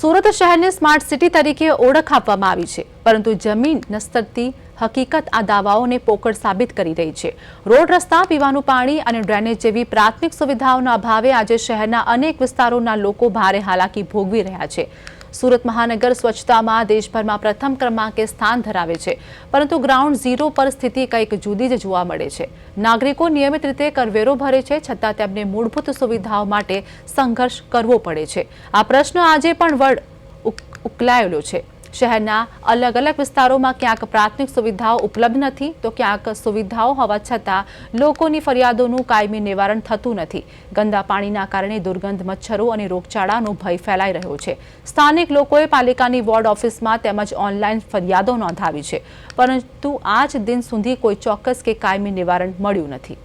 સુરત શહેરને smart city તરીકે ઓળખ આપવામાં આવી છે. પરંતુ જમીન નસ્તરતી હકીકત આ દાવાઓને પોકળ સાબિત કરી રહી છે. રોડ રસ્તા, પીવાનું પાણી અને ડ્રેનેજ જેવી પ્રાથમિક સુવિધાઓના અભાવે આજે શહેરના અનેક વિસ્તારોના લોકો ભારે હાલાકી ભોગવી રહ્યા છે. સુરત મહાનગર સ્વચ્છતામાં દેશભરમાં પ્રથમ ક્રમાંકે સ્થાન ધરાવે છે. પરંતુ ગ્રાઉન્ડ ઝીરો પર સ્થિતિ કંઈક જુદી જ જોવા મળે છે. નાગરિકો નિયમિત રીતે કરવેરો ભરે છે, છતાં તેમને મૂળભૂત સુવિધાઓ માટે સંઘર્ષ કરવો પડે છે. આ પ્રશ્ન આજે પણ વડ ઉક- ઉકલાયેલો છે. શહેરના અલગ અલગ વિસ્તારોમાં ક્યાંક પ્રાથમિક સુવિધાઓ ઉપલબ્ધ નથી, તો ક્યાંક સુવિધાઓ હોવા છતાં લોકોની ફરિયાદોનું કાયમી નિવારણ થતું નથી. ગંદા પાણીના કારણે દુર્ગંધ, મચ્છરો અને રોગચાળાનો ભય ફેલાઈ રહ્યો છે. સ્થાનિક લોકોએ પાલિકાની વોર્ડ ઓફિસમાં તેમજ ઓનલાઈન ફરિયાદો નોંધાવી છે. પરંતુ આજ દિન સુધી કોઈ ચોક્કસ કે કાયમી નિવારણ મળ્યું નથી.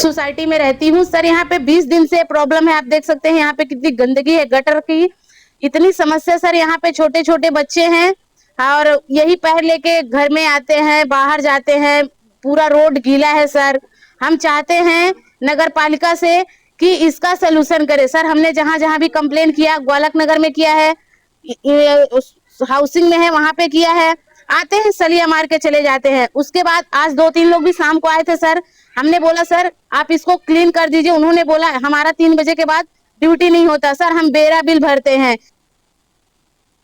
सोसाइटी में रहती हूँ। सर, यहाँ पे 20 दिन से प्रॉब्लम है, आप देख सकते हैं, यहाँ पे कितनी गंदगी है, गटर की। इतनी समस्या, सर, यहाँ पे छोटे छोटे बच्चे हैं और यही पैर लेके घर में आते हैं, बाहर जाते हैं, पूरा रोड गीला है, सर। हम चाहते हैं नगर पालिका से कि इसका सोल्यूशन करे। सर, हमने जहाँ जहाँ भी कंप्लेन किया ग्वालक नगर में किया है हाउसिंग में है, वहाँ पे किया है। आते हैं, सलिया मार के चले जाते हैं। उसके बाद आज दो तीन लोग भी शाम को आए थे, सर। हमने बोला, सर, आप इसको क्लीन कर दीजिए। उन्होंने बोला, हमारा तीन बजे के बाद ड्यूटी नहीं होता। सर, हम बेरा बिल भरते हैं।